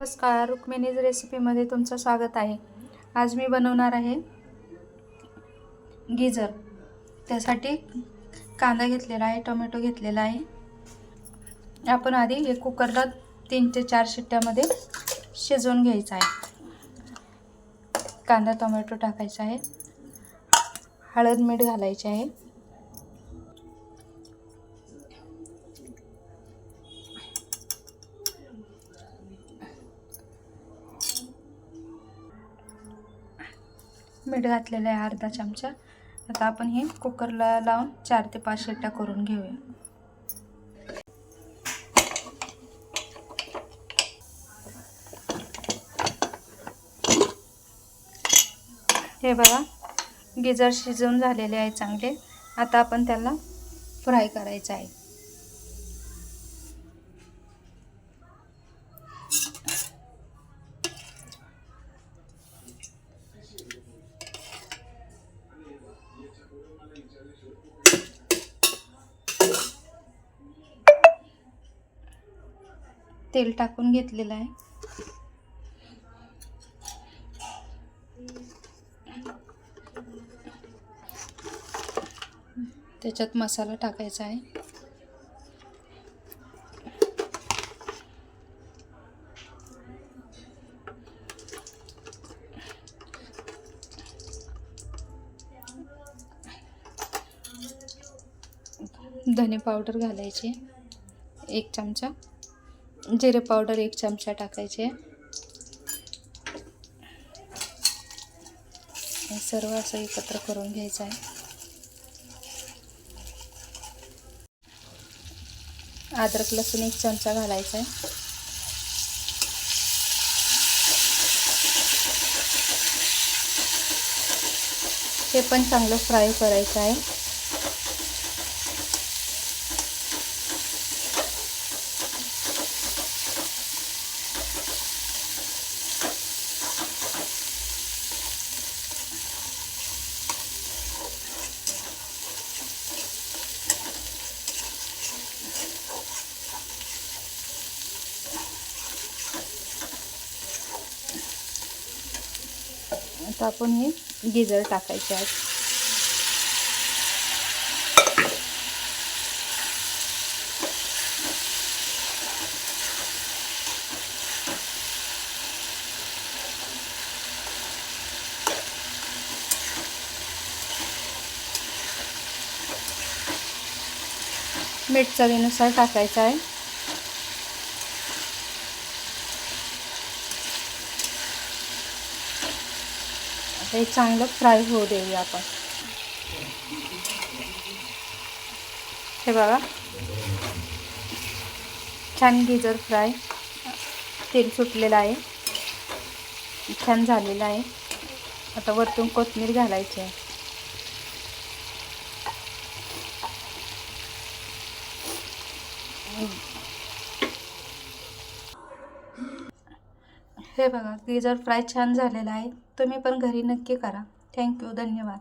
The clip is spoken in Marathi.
नमस्कार रुक्मिणीज रेसिपीमध्ये तुमचं स्वागत आहे. आज मी बनवणार आहे गिजर. त्यासाठी कांदा घेतलेला आहे टोमॅटो घेतलेला आहे. आपण आधी हे कुकरला तीन ते चार शिट्ट्यामध्ये शिजवून घ्यायचं आहे. कांदा टोमॅटो टाकायचा आहे. हळद मीठ घालायचे आहे. मीठ घातलेलं आहे अर्धा चमचा. आता आपण हे कुकरला लावून चार ते पाच शिट्ट्या करून घेऊया. हे बघा गिजर शिजवून झालेले आहे चांगले. आता आपण त्याला फ्राय करायचं आहे. तेल टाकून घेतलेलं आहे. त्याच्यात मसाला टाकायचा आहे. धने पावडर घालायची एक चमचा. जिरे पावडर एक चमचा टाकायचे. सर्व असं एकत्र करून घ्यायचं आहे. अद्रक लसूण एक चमचा घालायचा आहे. हे पण चांगलं फ्राय करायचं आहे. आता आपण हे गिजर टाकायचे आहे मीठ चवीनुसार टाकायचं आहे. आता हे चांगलं फ्राय होऊ देऊया आपण. हे बघा. छान गिजर फ्राय. तेल सुटलेलं आहे. छान झालेलं आहे. आता वरतून कोथमीर घालायची आहे. हे बघा गिजर फ्राय छान झालेला आहे. तुम्ही पण घरी नक्की करा. थँक्यू धन्यवाद.